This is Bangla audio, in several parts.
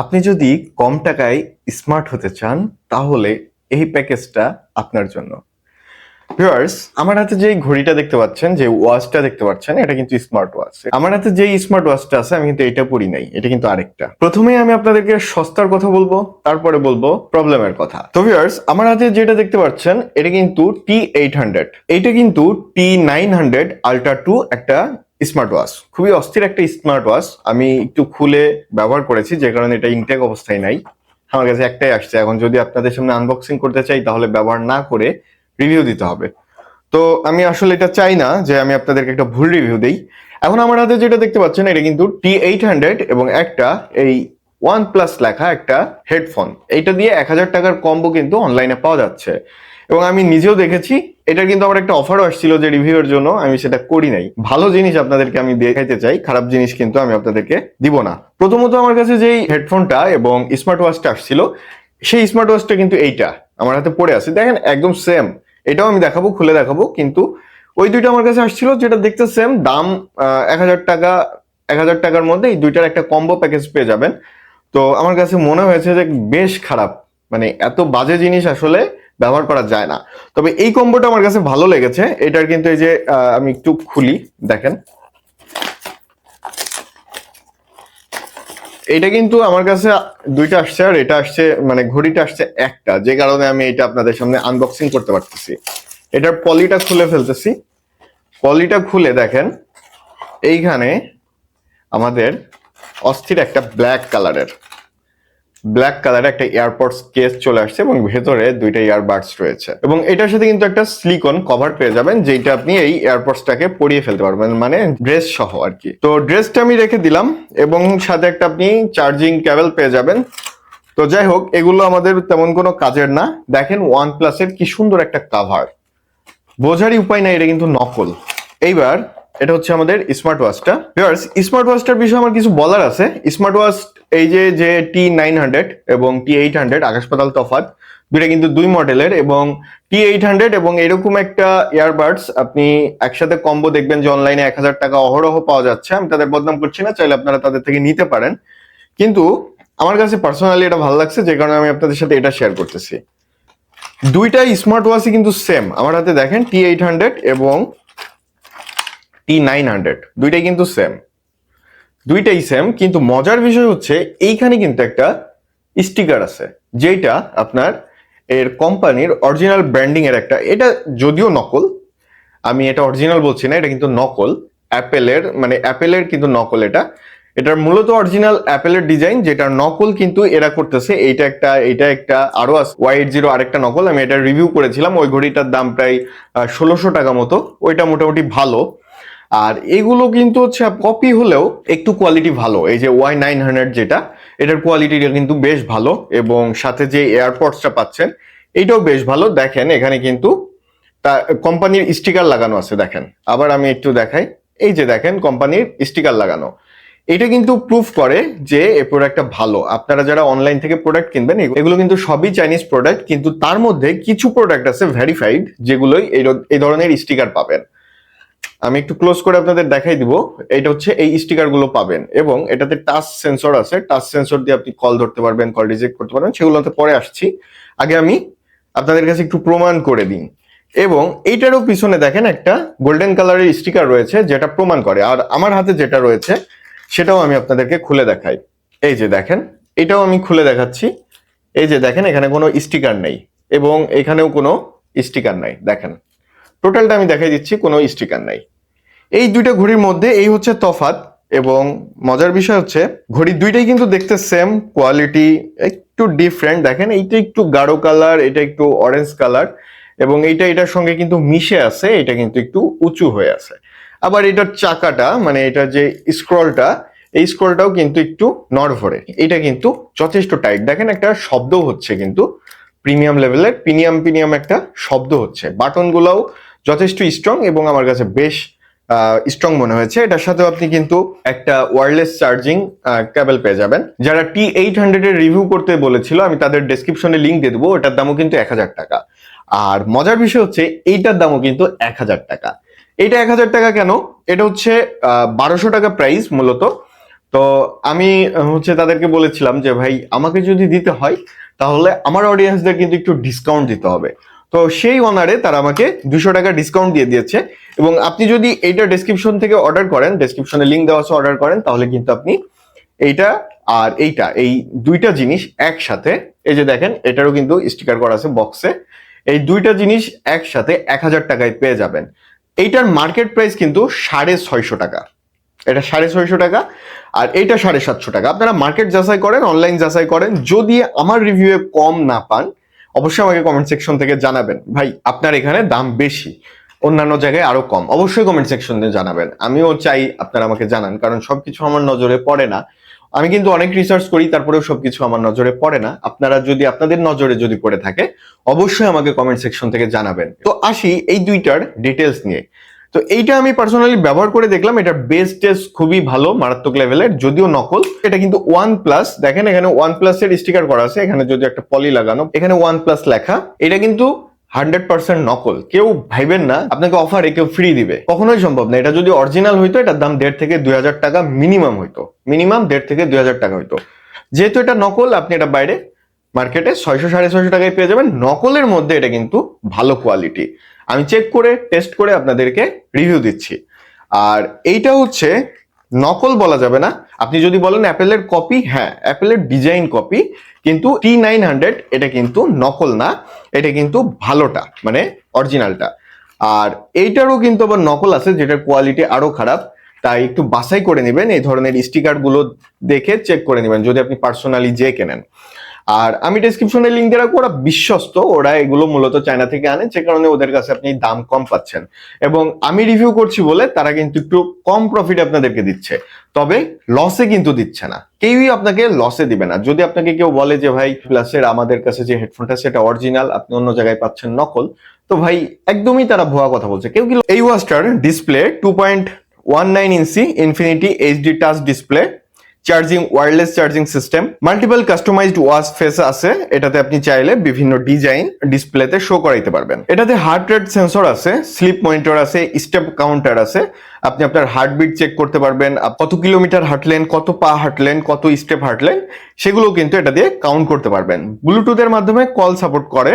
আপনি যদি কম টাকায় স্মার্ট হতে চান, তাহলে এই প্যাকেজটা আপনার জন্য। ভিউয়ার্স আমার হাতে যে ঘড়িটা দেখতে পাচ্ছেন, যে ওয়াচটা দেখতে পাচ্ছেন, এটা কিন্তু স্মার্ট ওয়াচ আমার হাতে যে স্মার্ট ওয়াচটা আছে, আমি কিন্তু এটা পরি নাই, এটা কিন্তু আরেকটা। প্রথমেই আমি আপনাদেরকে সস্তার কথা বলব, তারপরে বলব প্রবলেমের কথা। তো ভিউয়ার্স আমার হাতে যেটা দেখতে পাচ্ছেন, এটা কিন্তু টি এইট হান্ড্রেড এটা কিন্তু T nine hundred ultra two একটা স্মার্ট ওয়াচ খুবই অস্থির একটা স্মার্ট ওয়াচ আমি একটু খুলে ব্যবহার করেছি, যে কারণে এটা ইনটেক অবস্থায় নাই। আমার কাছে একটাই আসছে, এখন যদি আপনাদের সামনে আনবক্সিং করতে চাই, তাহলে ব্যবহার না করে রিভিউ দিতে হবে। তো আমি আসলে এটা চাই না, যে আমি আপনাদেরকে একটা ভুল রিভিউ দেই। এখন আমার হাতে যেটা দেখতে পাচ্ছেন, এটা কিন্তু টি এইট হান্ড্রেড এবং একটা এই ওয়ান প্লাস লেখা একটা হেডফোন এটা দিয়ে এক হাজার টাকার কম্বো কিন্তু অনলাইনে পাওয়া যাচ্ছে। এবং আমি নিজেও দেখেছি, এটার কিন্তু আমার একটা অফারও আসছিল যে রিভিউর জন্য, আমি সেটা করি নাই। ভালো জিনিস আপনাদেরকে আমি দেখাইতে চাই, খারাপ জিনিস কিন্তু আমি আপনাদেরকে দিব না। প্রথমত আমার কাছে যেই হেডফোনটা এবং স্মার্ট ওয়াচটা আসছিল, সেই স্মার্ট ওয়াচটা কিন্তু এইটা, আমার হাতে পড়ে আছে। দেখেন, একদম সেম এটাও আমি দেখাবো, খুলে দেখাবো, কিন্তু ওই দুইটা আমার কাছে আসছিল যেটা দেখতে সেম দাম এক হাজার টাকা, এক হাজার টাকার মধ্যে এই দুইটার একটা কম্বো প্যাকেজ পেয়ে যাবেন। তো আমার কাছে মনে হয়েছে যে বেশ খারাপ। মানে এত বাজে জিনিস আসলে ব্যবহার করা যায় না। তবে এই কম্বোটা আমার কাছে ভালো লেগেছে। এটার কিন্তু এই যে আমি একটু খুলি, দেখেন। এটা কিন্তু আমার কাছে দুইটা আসছে আর এটা আসছে মানে ঘড়িটা আসছে একটা। যে কারণে আমি এটা আপনাদের সামনে আনবক্সিং করতে পারতেছি। এটার পলিটা খুলে ফেলতেছি। পলিটা খুলে দেখেন, এইখানে আমাদের অস্থির একটা ব্ল্যাক কালারের ব্ল্যাক কালারের একটা এয়ারপডস কেস চলে আসছে এবং ভেতরে দুইটা ইয়ারবাডস রয়েছে। এবং এটার সাথে কিন্তু একটা স্লিকন কভার পেয়ে যাবেন যেটা আপনি এই এয়ারপডসটাকে পরিয়ে ফেলতে পারবেন মানে ড্রেস সহ আর কি। তো ড্রেসটা আমি রেখে দিলাম, এবং সাথে একটা আপনি চার্জিং কেবল পেয়ে যাবেন। তো যাই হোক, এগুলো আমাদের তেমন কোনো কাজের না। দেখেন ওয়ান প্লাসের কি সুন্দর একটা কাভার বোঝারই উপায় নাই, এটা কিন্তু নকল। এইবার এটা হচ্ছে আমাদের স্মার্ট ওয়াচটা ভিউয়ার্স স্মার্ট ওয়াচটার বিষয়ে আমার কিছু বলার আছে। স্মার্ট ওয়াচ এই যে যে টি নাইন হান্ড্রেড এবং টি এইট হান্ড্রেড আকাশ পাতাল তফাৎ, দুইটা কিন্তু দুই মডেলের এবং টি এইট হান্ড্রেড এবং এরকম একটা ইয়ারবাডস আপনি একসাথে কম্বো দেখবেন যে অনলাইনে এক হাজার টাকা অহরহ পাওয়া যাচ্ছে। আমি তাদের বদনাম করছি না, চাইলে আপনারা তাদের থেকে নিতে পারেন। কিন্তু আমার কাছে পার্সোনালি এটা ভালো লাগছে, যে কারণে আমি আপনাদের সাথে এটা শেয়ার করতেছি। দুইটা স্মার্ট ওয়াচই কিন্তু সেম আমার হাতে দেখেন টি এইট হান্ড্রেড এবং টি নাইন হান্ড্রেড দুইটাই কিন্তু সেম দুইটাই সেম কিন্তু মজার বিষয় হচ্ছে এইখানে কিন্তু একটা স্টিকার আছে, যেটা আপনার এর কোম্পানির অরিজিনাল ব্র্যান্ডিং এর একটা, এটা যদিও নকল, আমি এটা অরিজিনাল বলছি না, এটা কিন্তু নকল অ্যাপেলের মানে অ্যাপেলের কিন্তু নকল এটা। এটার মূলত অরিজিনাল অ্যাপেলের ডিজাইন যেটা নকল কিন্তু এরা করতেছে, এইটা একটা এটা একটা আরও আছে ওয়াই এইট জিরো আরেকটা নকল, আমি এটা রিভিউ করেছিলাম, ওই ঘড়িটার দাম প্রায় ষোলোশো টাকা মতো, ওইটা মোটামুটি ভালো। আর এগুলো কিন্তু হচ্ছে কপি হলেও একটু কোয়ালিটি ভালো। এই যে ওয়াই নাইন হান্ড্রেড যেটা, এটার কোয়ালিটিটা কিন্তু বেশ ভালো এবং সাথে যে এয়ারপডসটা পাচ্ছেন এইটাও বেশ ভালো। দেখেন, এখানে কিন্তু তা কোম্পানির স্টিকার লাগানো আছে, দেখেন। আবার আমি একটু দেখাই। এই যে দেখেন কোম্পানির স্টিকার লাগানো। এটা কিন্তু প্রুফ করে যে এই প্রোডাক্টটা ভালো। আপনারা যারা অনলাইন থেকে প্রোডাক্ট কিনবেন, এগু- এগুলো কিন্তু সবই চাইনিজ প্রোডাক্ট কিন্তু তার মধ্যে কিছু প্রোডাক্ট আছে ভেরিফাইড যেগুলোই এই ধরনের স্টিকার পাবেন। আমি একটু ক্লোজ করে আপনাদের দেখাই দিব। এটা হচ্ছে এই স্টিকারগুলো পাবেন এবং এটাতে টাচ সেন্সর আছে। টাচ সেন্সর দিয়ে আপনি কল ধরতে পারবেন কল রিজেক্ট করতে পারবেন, সেগুলোতে পরে আসছি। আগে আমি আপনাদের কাছে একটু প্রমাণ করে দিই। এবং এইটারও পিছনে দেখেন একটা গোল্ডেন কালারের স্টিকার রয়েছে, যেটা প্রমাণ করে। আর আমার হাতে যেটা রয়েছে, সেটাও আমি আপনাদেরকে খুলে দেখাই। এই যে দেখেন, এটাও আমি খুলে দেখাচ্ছি। এই যে দেখেন, এখানে কোনো স্টিকার নেই এবং এখানেও কোনো স্টিকার নাই। দেখেন টোটালটা আমি দেখাই দিচ্ছি, কোনো স্টিকার নাই। এই দুইটা ঘড়ির মধ্যে, এই হচ্ছে তফাৎ এবং মজার বিষয় হচ্ছে, ঘড়ি দুইটাই কিন্তু দেখতে সেম কোয়ালিটি একটু ডিফারেন্ট দেখেন, এইটা একটু গাঢ় কালার এটা একটু অরেঞ্জ কালার এবং এইটা, এটার সঙ্গে কিন্তু মিশে আছে, এটা কিন্তু একটু উঁচু হয়ে আছে। আবার এটার চাকাটা মানে এটা যে স্ক্রলটা এই স্ক্রলটাও কিন্তু একটু নড়ভরে এটা কিন্তু যথেষ্ট টাইট দেখেন, একটা শব্দ হচ্ছে কিন্তু প্রিমিয়াম লেভেলের প্রিমিয়াম প্রিমিয়াম একটা শব্দ হচ্ছে। বাটনগুলোও যথেষ্ট স্ট্রং এবং আমার কাছে বেশ স্ট্রং মনে হয়েছে। এটার সাথেও আপনি কিন্তু একটা ওয়্যারলেস চার্জিং কেবল পেয়ে যাবেন। যারা টি এইট হান্ড্রেড এর রিভিউ করতে বলেছিল, আমি তাদের ডেসক্রিপশনে লিঙ্ক দিয়ে দেবো, ওটার দামও কিন্তু এক হাজার টাকা। আর মজার বিষয় হচ্ছে, এইটার দামও কিন্তু এক হাজার টাকা। এটা এক হাজার টাকা কেন? এটা হচ্ছে বারোশো টাকা প্রাইস মূলত। তো আমি হচ্ছে তাদেরকে বলেছিলাম যে, ভাই, আমাকে যদি দিতে হয়, তাহলে আমার অডিয়েন্সদের কিন্তু একটু ডিসকাউন্ট দিতে হবে। তো সেই অনারে তারা আমাকে দুশো টাকা ডিসকাউন্ট দিয়ে দিয়েছে। এবং আপনি যদি এইটা ডেসক্রিপশন থেকে অর্ডার করেন ডেসক্রিপশনে লিঙ্ক দেওয়া আছে অর্ডার করেন, তাহলে কিন্তু আপনি এইটা আর এইটা, এই দুইটা জিনিস একসাথে, এই যে দেখেন, এটারও কিন্তু স্টিকার করা আছে বক্সে এই দুইটা জিনিস একসাথে এক হাজার টাকায় পেয়ে যাবেন। এইটার মার্কেট প্রাইস কিন্তু সাড়ে ছয়শো টাকা। এটা সাড়ে ছয়শো টাকা, আর এইটা সাড়ে সাতশো টাকা। আপনারা মার্কেট যাচাই করেন অনলাইন যাচাই করেন, যদি আমার রিভিউয়ে কম না পান অবশ্যই আমাকে কমেন্ট সেকশন থেকে জানাবেন। ভাই, আপনার এখানে দাম বেশি, অন্যান্য জায়গায় আরও কম, অবশ্যই কমেন্ট সেকশনে জানাবেন। আমিও চাই আপনারা আমাকে জানান, কারণ সবকিছু আমার নজরে পড়ে না। আমি কিন্তু অনেক রিসার্চ করি, তারপরেও সবকিছু আমার নজরে পড়ে না। আপনারা যদি আপনাদের নজরে যদি পড়ে থাকে, অবশ্যই আমাকে কমেন্ট সেকশন থেকে জানাবেন। তো আসি এই দুইটার ডিটেলস নিয়ে। তো এইটা আমি পার্সোনালি ব্যবহার করে দেখলাম, এটার বেস টেস্ট খুবই ভালো, মারাত্মক লেভেলের যদিও নকল। এটা কিন্তু ওয়ান প্লাস দেখেন এখানে ওয়ান প্লাস এর স্টিকার করা আছে, এখানে যদি একটা পলি লাগানো, এখানে ওয়ান প্লাস লেখা, এটা কিন্তু হান্ড্রেড পার্সেন্ট নকল। কেউ ভাইবেন না, আপনাকে অফারে কেউ ফ্রি দিবে। কখনোই সম্ভব না, এটা যদি অরিজিনাল হইতো, এটার দাম দেড় থেকে দুই হাজার টাকা মিনিমাম হইতো। মিনিমাম দেড় থেকে দুই হাজার টাকা হইতো। যেহেতু এটা নকল, আপনি এটা বাইরে মার্কেটে ছয়শো সাড়ে ছয়শো টাকায় পেয়ে যাবেন। নকলের মধ্যে এটা কিন্তু ভালো কোয়ালিটি আমি চেক করে টেস্ট করে আপনাদেরকে রিভিউ দিচ্ছি। আর এইটা হচ্ছে, নকল বলা যাবে না। আপনি যদি বলেন অ্যাপেলের কপি হ্যাঁ অ্যাপেলের ডিজাইন কপি কিন্তু টি নাইন হান্ড্রেড এটা কিন্তু নকল না, এটা কিন্তু ভালোটা মানে অরিজিনালটা আর এইটারও কিন্তু আবার নকল আছে, যেটার কোয়ালিটি আরও খারাপ। তাই একটু বাছাই করে নেবেন, এই ধরনের স্টিকারগুলো দেখে চেক করে নেবেন, যদি আপনি পার্সোনালি যে কেনেন। আর আমি ডেসক্রিপশনে লিঙ্ক দিয়ে রাখব, ওরা বিশ্বস্ত, ওরা এগুলো মূলত চায়না থেকে আনে, যে কারণে ওদের কাছে আপনি দাম কম পাচ্ছেন। এবং আমি রিভিউ করছি বলে তারা কিন্তু একটু কম প্রফিট আপনাদেরকে দিচ্ছে। তবে লসে কিন্তু দিচ্ছে না। কেউই আপনাকে লসে দিবে না। যদি আপনাকে কেউ বলে যে, ভাই প্লাসের আমাদের কাছে যে হেডফোনটা সেটা অরিজিনাল আপনি অন্য জায়গায় পাচ্ছেন নকল, তো ভাই, একদমই তারা ভুয়া কথা বলছে। কেউ কি এই Worcester display two point one nine inch infinity HD touch display charging wireless charging system multiple customized watch face আছে, এটাতে আপনি চাইলে বিভিন্ন ডিজাইন ডিসপ্লেতে শো করাইতে পারবেন। এটাতে হার্ট রেট সেন্সর আছে স্লিপ মনিটর আছে স্টেপ কাউন্টার আছে, আপনি আপনার হার্টবিট চেক করতে পারবেন কত কিলোমিটার হাঁটলেন কত পা হাঁটলেন কত স্টেপ হাঁটলেন সেগুলো কিন্তু এটা দিয়ে কাউন্ট করতে পারবেন। ব্লুটুথের মাধ্যমে কল সাপোর্ট করে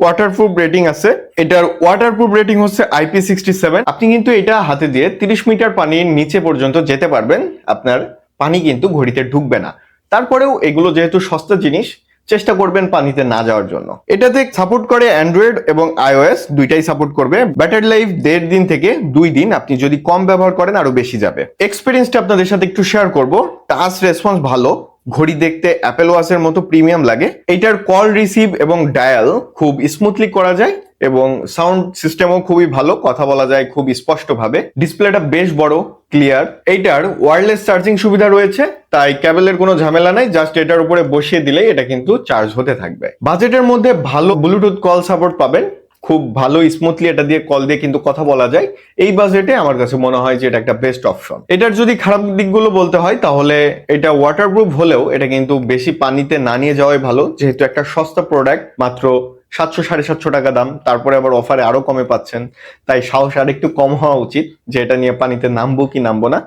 ওয়াটারপ্রুফ রেটিং আছে, এটার ওয়াটারপ্রুফ রেটিং হচ্ছে আইপি সিক্সটি সেভেন আপনি কিন্তু এটা হাতে দিয়ে তিরিশ মিটার পানির নিচে পর্যন্ত যেতে পারবেন, আপনার পানি কিন্তু ঘড়িতে ঢুকবে না। তারপরেও এগুলো যেহেতু সস্তা জিনিস, চেষ্টা করবেন পানিতে না যাওয়ার জন্য। এটাতে সাপোর্ট করে অ্যান্ড্রয়েড এবং আইওএস দুইটাই সাপোর্ট করবে। ব্যাটারি লাইফ দেড় দিন থেকে দুই দিন আপনি যদি কম ব্যবহার করেন আরও বেশি যাবে। এক্সপিরিয়েন্সটা আপনাদের সাথে একটু শেয়ার করব। টাচ রেসপন্স ভালো ঘড়ি দেখতে অ্যাপেল ওয়াচের মতো প্রিমিয়াম লাগে। এইটার কল রিসিভ এবং ডায়াল খুব স্মুথলি করা যায় এবং সাউন্ড সিস্টেমও খুবই ভালো, কথা বলা যায় খুব স্পষ্টভাবে। ডিসপ্লেটা বেশ বড় ক্লিয়ার এইটার ওয়্যারলেস চার্জিং সুবিধা রয়েছে, তাই ক্যাবেলের কোনো ঝামেলা নাই জাস্ট এটার উপরে বসিয়ে দিলেই এটা কিন্তু চার্জ হতে থাকবে। বাজেটের মধ্যে ভালো ব্লুটুথ কল সাপোর্ট পাবেন। খুব ভালো স্মুথলি এটা দিয়ে কল দিয়ে কিন্তু কথা বলা যায়। এই বাজেটে আমার কাছে মনে হয় যে এটা একটা বেস্ট অপশন এটার যদি খারাপ দিকগুলো বলতে হয়, তাহলে এটা ওয়াটারপ্রুফ হলেও এটা কিন্তু বেশি পানিতে না নিয়ে যাওয়াই ভালো। যেহেতু একটা সস্তা প্রোডাক্ট মাত্র সাতশো, সাড়ে সাতশো টাকা দাম, তারপরে আবার অফারে আরও কমে পাচ্ছেন। তাই সাহস আর একটু কম হওয়া উচিত যে এটা নিয়ে পানিতে নামবো কি নামবো না।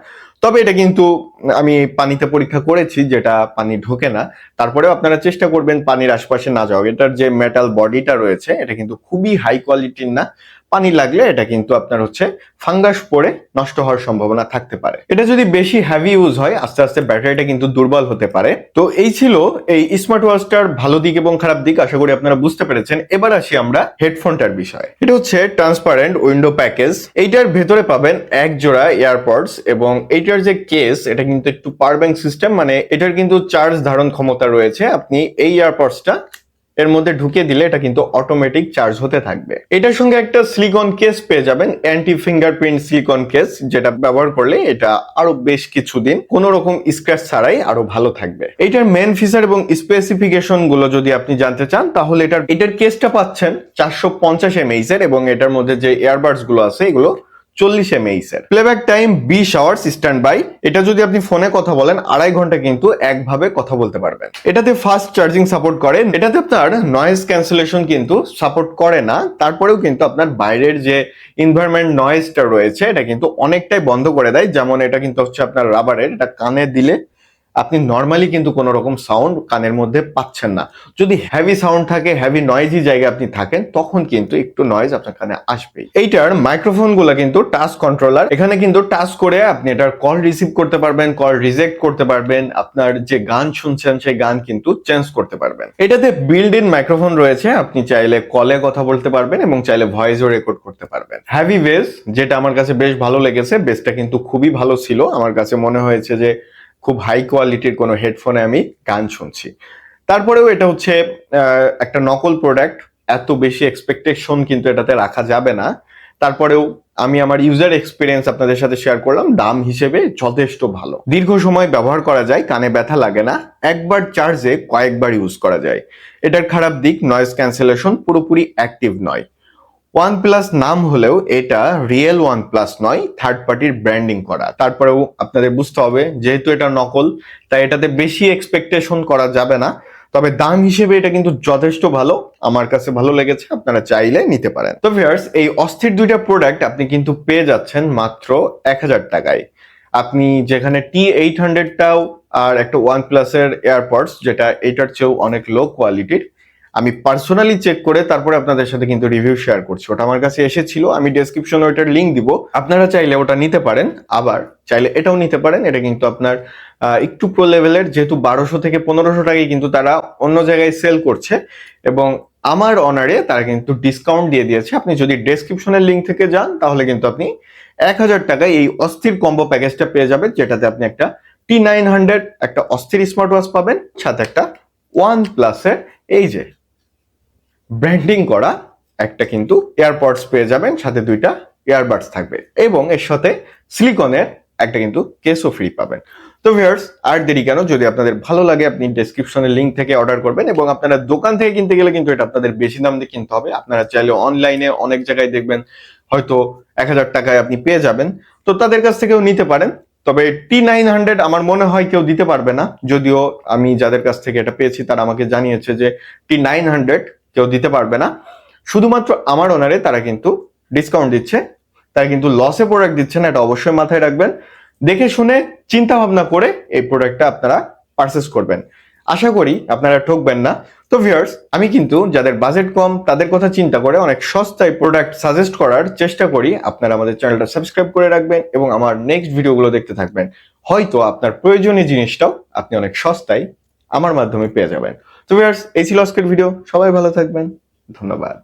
তবে এটা কিন্তু আমি পানিতে পরীক্ষা করেছি যেটা পানি ঢোকে না। তারপরেও আপনারা চেষ্টা করবেন পানির আশপাশে না যাওয়া এটার যে মেটাল বডিটা রয়েছে, এটা কিন্তু খুবই হাই কোয়ালিটির না। পানি লাগলে এটা কিন্তু আপনার হচ্ছে ফাঙ্গাস পড়ে নষ্ট হওয়ার সম্ভাবনা থাকতে পারে। এটা যদি বেশি হ্যাভি ইউজ হয়, আস্তে আস্তে ব্যাটারিটা কিন্তু দুর্বল হতে পারে। তো এই ছিল এই স্মার্ট ওয়াচটার ভালো দিক এবং খারাপ দিক, আশা করি আপনারা বুঝতে পেরেছেন। এবার আসি আমরা হেডফোনটার বিষয়ে। এটা হচ্ছে ট্রান্সপারেন্ট উইন্ডো প্যাকেজ এইটার ভেতরে পাবেন এক জোড়া এয়ারপডস এবং এইটার যে কেস এটা কিন্তু একটু পাওয়ার ব্যাংক সিস্টেম মানে এটার কিন্তু চার্জ ধারণ ক্ষমতা রয়েছে। আপনি এই এয়ারপডসটা এর মধ্যে ঢুকিয়ে দিলে এটা কিন্তু অটোমেটিক চার্জ হতে থাকবে। এটার সঙ্গে একটা সিলিকন কেস পেয়ে যাবেন অ্যান্টি ফিঙ্গারপ্রিন্ট সিলিকন কেস যেটা ব্যবহার করলে এটা আরও বেশ কিছুদিন কোনো রকম স্ক্র্যাচ ছাড়াই আরও ভালো থাকবে। এটার মেন ফিচার এবং স্পেসিফিকেশনগুলো যদি আপনি জানতে চান, তাহলে এটার এটার কেসটা পাচ্ছেন চারশো পঞ্চাশ এমএইচ এর এবং এটার মধ্যে যে ইয়ারবাডসগুলো আছে, এগুলো চল্লিশ এমএইচ এর প্লেব্যাক টাইম বিশ আওয়ার্স স্ট্যান্ড বাই এটা যদি আপনি ফোনে কথা বলেন, আড়াই ঘণ্টা কিন্তু একভাবে কথা বলতে পারবেন। এটাতে ফাস্ট চার্জিং সাপোর্ট করে। এটাতে আপনার নয়েজ ক্যান্সেলেশন কিন্তু সাপোর্ট করে না। তারপরেও কিন্তু আপনার বাইরের যে ইনভারমেন্ট নয়েজটা রয়েছে, এটা কিন্তু অনেকটাই বন্ধ করে দেয়। যেমন এটা কিন্তু হচ্ছে আপনার রাবারের এটা কানে দিলে আপনি নর্মালি কিন্তু কোনো রকম সাউন্ড কানের মধ্যে পাচ্ছেন না। যদি হেভি সাউন্ড থাকে হেভি নয়েজি জায়গায় আপনি থাকেন, তখন কিন্তু একটু নয়েজ আপনার কানে আসবেই এইটার মাইক্রোফোনগুলা কিন্তু টাচ কন্ট্রোলার এখানে কিন্তু টাচ করে আপনি এটার কল রিসিভ করতে পারবেন কল রিজেক্ট করতে পারবেন, আপনার যে গান শুনছেন, সেই গান কিন্তু চেঞ্জ করতে পারবেন। এটাতে বিল্ড ইন মাইক্রোফোন রয়েছে, আপনি চাইলে কলে কথা বলতে পারবেন এবং চাইলে ভয়েসও রেকর্ড করতে পারবেন। হ্যাভি বেস যেটা আমার কাছে বেশ ভালো লেগেছে বেসটা কিন্তু খুবই ভালো ছিল। আমার কাছে মনে হয়েছে যে খুব হাই কোয়ালিটির কোনো হেডফোনে আমি গান শুনছি। তারপরেও এটা হচ্ছে একটা নকল প্রোডাক্ট এত বেশি এক্সপেকটেশন কিন্তু এটাতে রাখা যাবে না। তারপরেও আমি আমার ইউজার এক্সপিরিয়েন্স আপনাদের সাথে শেয়ার করলাম, দাম হিসেবে যথেষ্ট ভালো। দীর্ঘ সময় ব্যবহার করা যায়, কানে ব্যথা লাগে না, একবার চার্জে কয়েকবার ইউজ করা যায়। এটার খারাপ দিক নয়েজ ক্যান্সেলেশন পুরোপুরি অ্যাক্টিভ নয়। ওয়ান প্লাস নাম হলেও এটা রিয়েল ওয়ান প্লাস নয় থার্ড পার্টির ব্র্যান্ডিং করা। তারপরেও আপনাদের বুঝতে হবে, যেহেতু এটা নকল, তাই এটাতে বেশি এক্সপেকটেশন করা যাবে না। তবে দাম হিসেবে এটা কিন্তু যথেষ্ট ভালো, আমার কাছে ভালো লেগেছে, আপনারা চাইলে নিতে পারেন। তো ভিউয়ার্স এই অস্থির দুইটা প্রোডাক্ট আপনি কিন্তু পেয়ে যাচ্ছেন মাত্র এক হাজার টাকায়। আপনি যেখানে টি এইট হান্ড্রেডটাও আর একটা ওয়ান প্লাসের এয়ারপডস যেটা এটার চেয়েও অনেক লো কোয়ালিটির আমি পার্সোনালি চেক করে তারপরে আপনাদের সাথে কিন্তু রিভিউ শেয়ার করছি। ওটা আমার কাছে এসেছিল, আমি ডেসক্রিপশনে ওটার লিঙ্ক দিব। আপনারা চাইলে ওটা নিতে পারেন, আবার চাইলে এটাও নিতে পারেন। এটা কিন্তু আপনার একটু প্রো লেভেলের যেহেতু বারোশো থেকে পনেরোশো টাকায় কিন্তু তারা অন্য জায়গায় সেল করছে এবং আমার অনারে তারা কিন্তু ডিসকাউন্ট দিয়ে দিয়েছে। আপনি যদি ডেসক্রিপশনের লিঙ্ক থেকে যান, তাহলে কিন্তু আপনি এক হাজার টাকায় এই অস্থির কম্বো প্যাকেজটা পেয়ে যাবেন, যেটাতে আপনি একটা টি নাইন হান্ড্রেড একটা অস্থির স্মার্ট ওয়াচ পাবেন, সাথে একটা ওয়ান প্লাসের এই যে ব্র্যান্ডিং করা একটা কিন্তু এয়ারপডস পেয়ে যাবেন, সাথে দুইটা ইয়ারবাডস থাকবে এবং এর সাথে সিলিকনের একটা কিন্তু কেসও ফ্রি পাবেন। তো ভিউয়ার্স আর দেরি কেন? যদি আপনাদের ভালো লাগে, আপনি ডেসক্রিপশনের লিঙ্ক থেকে অর্ডার করবেন এবং আপনারা দোকান থেকে কিনতে গেলে কিন্তু এটা আপনাদের বেশি দাম দিয়ে কিনতে হবে। আপনারা চাইলে অনলাইনে অনেক জায়গায় দেখবেন, হয়তো এক হাজার টাকায় আপনি পেয়ে যাবেন। তো তাদের কাছ থেকেও নিতে পারেন। তবে টি নাইন হান্ড্রেড আমার মনে হয় কেউ দিতে পারবে না। যদিও আমি যাদের কাছ থেকে এটা পেয়েছি, তারা আমাকে জানিয়েছে যে টি নাইন হান্ড্রেড কেউ দিতে পারবে না। শুধুমাত্র আমার ওনারে তারা কিন্তু ডিসকাউন্ট দিচ্ছে। তারা কিন্তু লসে প্রোডাক্ট দিচ্ছে না, এটা অবশ্যই মাথায় রাখবেন। দেখে শুনে চিন্তা ভাবনা করে এই প্রোডাক্টটা আপনারা পারচেস করবেন। আশা করি আপনারা ঠকবেন না। তো ভিউয়ার্স আমি কিন্তু যাদের বাজেট কম, তাদের কথা চিন্তা করে অনেক সস্তায় প্রোডাক্ট সাজেস্ট করার চেষ্টা করি। আপনারা আমাদের চ্যানেলটা সাবস্ক্রাইব করে রাখবেন এবং আমার নেক্সট ভিডিওগুলো দেখতে থাকবেন। হয়তো আপনার প্রয়োজনীয় জিনিসটাও আপনি অনেক সস্তায় আমার মাধ্যমে পেয়ে যাবেন। তো এই ছিল আজকের ভিডিও সবাই ভালো থাকবেন। ধন্যবাদ।